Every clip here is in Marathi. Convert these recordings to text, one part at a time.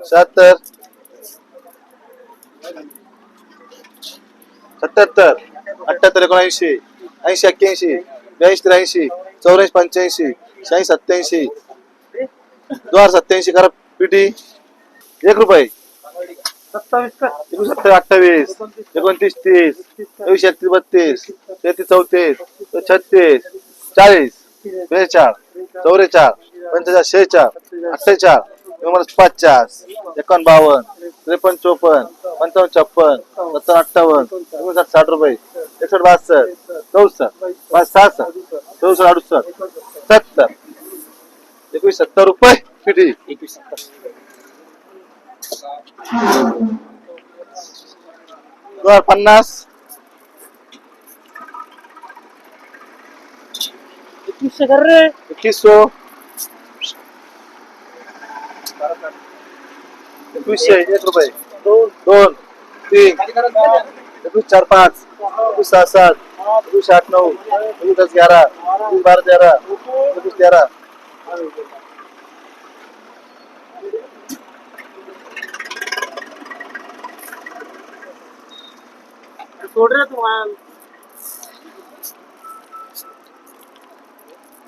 शहात्तर सत्याहत्तर अठ्याहत्तर एकोणऐंशी. ऐंशी एक्क्याऐंशी. ब्याऐंशी त्र्याऐंशी. चौऱ्याऐंशी पंच्याऐंशी. शहाऐंशी सत्याऐंशी. दोन हजार सत्याऐंशी करा पिटी एक रुपये. सत्तावीस का? एकूण सत्तर अठ्ठावीस. एकोणतीस तीस. एकवीस एकतीस बत्तीस. तेहतीस चौतीस. छत्तीस. चाळीस. बेचाळ चौवेचाळ पंचेचाळ शेहेचाळ अठ्ठेचाळ पचास एकावन्न बावन्न त्रेपन्न चोपन्न पंचावन्न छप्पन सत्तर अठ्ठावन्न एकोणसाठ साठ रुपये एकसष्ट बासष्ट चौसष्ट पाच सहासष्ट चौसष्ट अडुसष्ट सत्तर एकवीस सत्तर रुपये किती एकवीस सत्तर पन्नास. एकवीसशे कर रे. एकवीस सौ एकवीसशे एक रुपये. दोन दोन तीन. एकवीस चार पाच. एकवीस सहा सात. एकवीस आठ नऊ. एकवीस दस ग्यारह एकवीस बारह तेरह एकवीस तेरह सोड रे तुम्हाला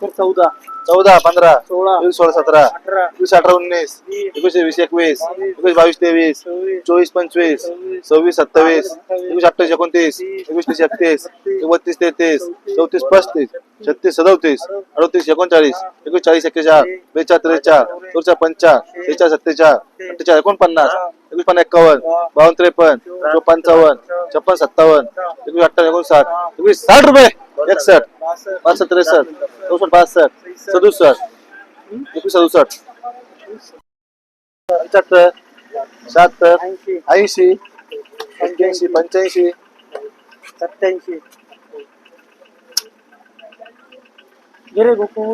तर चौदा. चौदा पंधरा सोळा एकवीस सोळा सतरा अठरा एकवीस अठरा उन्नीस एकवीस वीस एकवीस एकवीस बावीस तेवीस चोवीस चोवीस पंचवीस सव्वीस सत्तावीस एकवीस अठ्ठावीस एकोणतीस एकवीस तीस एकतीस एकतीस तेहतीस चौतीस पस्तीस छत्तीस सदोतीस अडतीस एकोणचाळीस एकवीस चाळीस एक्केचाळ बेचाळ त्रेचाळ चौचाळ पंचाळ शेचाळ सत्तेचाळ अठ्ठेचाळ एकोणपन्नास एकवीस पन्नास एक्कावन्न बावन्न त्रेपन्न पंचावन्न छप्पन सत्तावन्न एकवीस अठ्ठावन्न एकोणसाठ एकवीस साठ रुपये. एकसष्ट पासष्ट त्रेसष्ट चौसष्ट बासष्ट सदुसष्ट एकवीस सदुसष्ट. पंच्याहत्तर शहात्तर ऐंशी ऐंशी एक्क्याऐंशी पंच्याऐंशी. सत्याऐंशी. गिरे गोकू.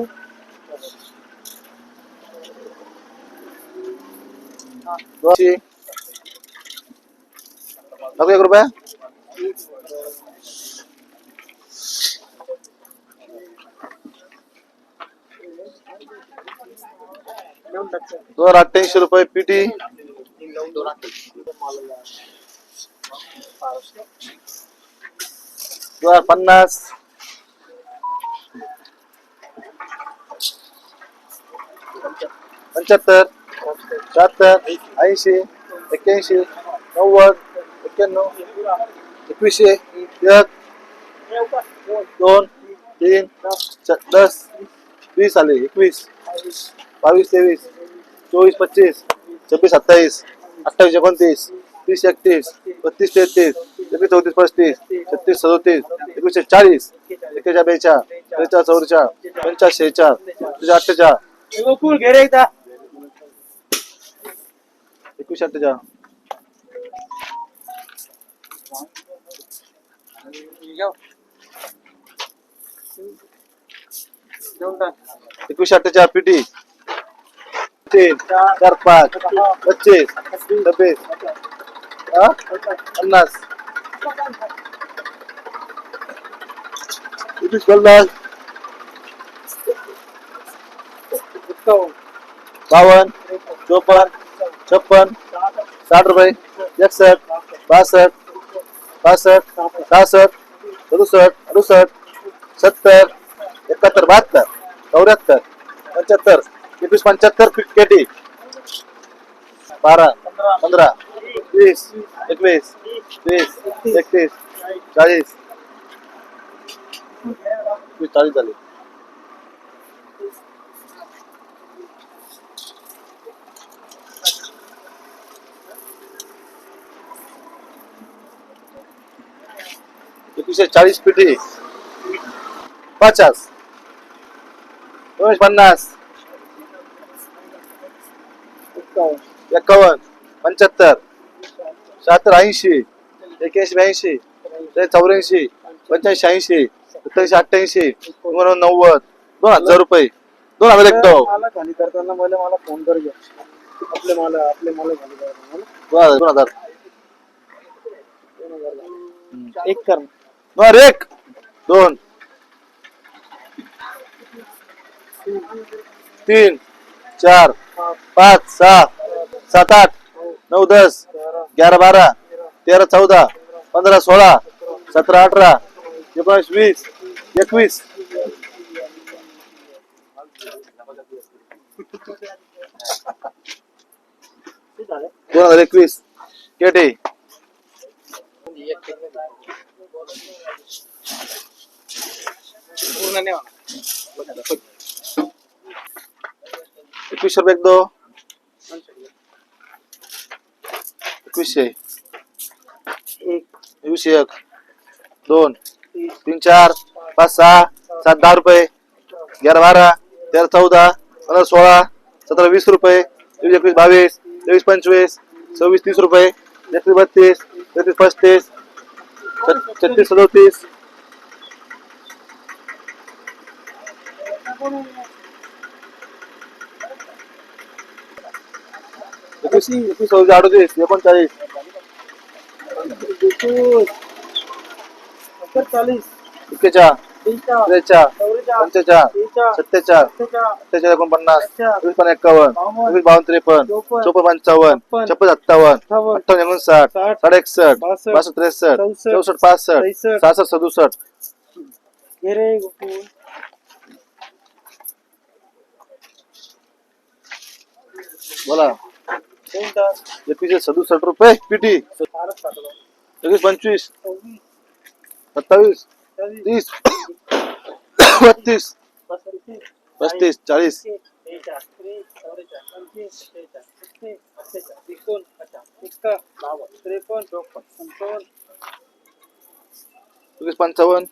दोनशे. एक रुपया. दोन हजार अठ्ठ्याऐंशी रुपये पीटी। दोन हजार पन्नास। पंच्याहत्तर शहात्तर ऐंशी एक्क्याऐंशी नव्वद एक्क्याण्णव एकवीसशे एक दोन तीन दस वीस आले एकवीस. बावीस तेवीस चोवीस पच्चीस छब्बीस सत्ताईस अठ्ठावीस एकोणतीस तीस एकतीस बत्तीस तेहतीस एकवीस चौतीस पस्तीस छत्तीस सदोतीस एकवीसशे चाळीस एकेचाळ बेचाळ त्रेचाळ चौवेचाळ पंचाळ शेचाळ तुझ्या अठ्ठेचाळ गोकुळ घे रे एकदा एकवीसशे अठ्ठेचाळ एकवीसशे अठ्ठेचाळ पीटी तीन चार पाच पच्चीस छब्बीस हा? पन्नास। एकवीस पन्नास एक्कावन्न बावन्न चोपन्न छप्पन साठ रुपये एकसष्ट बासष्ट पासष्ट सहासष्ट सदुसष्ट अडुसष्ट सत्तर एकाहत्तर बहात्तर चौऱ्याहत्तर पंच्याहत्तर एकवीस पंच्याहत्तर केटी बारा पंधरा वीस एकवीस वीस एकतीस चाळीस. एकवीस चाळीस झाले. एकवीसशे चाळीस पेटी पचास. दोनशे पन्नास एक्कावन्न एकावन्न पंच्याहत्तर शहात्तर ऐंशी एक्याऐंशी ब्याऐंशी चौऱ्याऐंशी पंच्याऐंशी ऐंशी सत्याऐंशी अठ्ठ्याऐंशी नव्वद दोन हजार रुपये. दोन हजार खाली करताना मला मला फोन कर घ्या आपले मला आपले मला खाली करताना दोन हजार दोन हजार. एक कर. हजार एक. दोन. तीन. चार. पाच सहा. सात आठ नऊ दस ग्यारा बारा तेरा चौदा पंधरा सोळा सतरा अठरा एकोणीस वीस एकवीस. दोन हजार एकवीस. केटे. एकवीस एकवीसशे रुपये एक दो. एकवीसशे. एक. एक. दोन. तीन चार पाच सहा सात दहा रुपये. ग्यारा बारा तेरा चौदा पंधरा सोळा सतरा वीस रुपये. तेवीस एकवीस बावीस तेवीस पंचवीस सव्वीस तीस रुपये. एकतीस बत्तीस तेहतीस पस्तीस छत- छत्तीस सदोतीस. एकवीस एकवीस अडतीस एकोणचाळीस. चाळीस एक्केचाळ त्रेचाळ त्रेचाळ चौवेचाळ पंचेचाळ त्रेचाळ सत्तेचाळ सत्तेचाळ एकोणपन्नास. वीस पण एक्कावन्न. वीस बावन्न त्रेपन्न. चोपन्न, पंचावन्न. छप्पन, सत्तावन्न. अठ्ठावन्न, एकोणसाठ. साठ, साठ एकसष्ट बासष्ट, त्रेसष्ट. चौसष्ट, पासष्ट. सहासष्ट सदुसष्ट. बोला. एपीचे तास सदुसष्ट रुपये. पिटी एकवीस पंचवीस सत्तावीस चाळीस तीस बत्तीस पस्तीस चाळीस त्रेपन्न, पंचावन्न, एकवीस पंचावन्न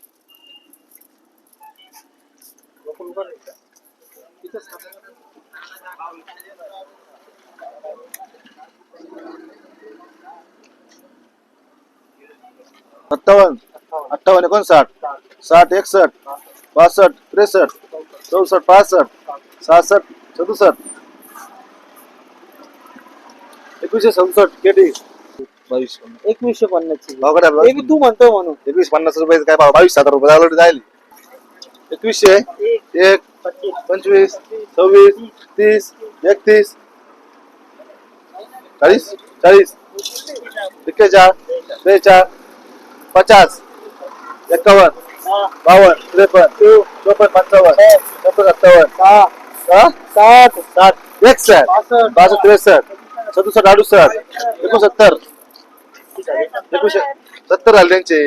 सत्तावन्न. अठ्ठावन्न, एकोणसाठ. साठ, एकसष्ट. बासष्ट त्रेसष्ट. चौसष्ट पासष्ट. सहासष्ट सदुसष्ट. एकवीसशे सदुसष्ट केटी. बावीस एकवीसशे? हे बी तू म्हणतोय म्हणून. एकवीस पन्नास रुपये काय भाव? बावीस हजार रुपये already जाईल एकवीसशे एक एक पंचवीस सव्वीस तीस एकतीस चाळीस चाळीस. एक्केचाळीस त्रेचाळीस पचास एकावन्न बावन्न त्रेपन्न चोपन्न पंचावन्न छप्पन सत्तावन्न. सहा सात एकसष्ट. बासष्ट त्रेसष्ट. सदुसष्ट अडुसष्ट. एकोणसत्तर. एकोणशे सत्तर आले त्यांचे.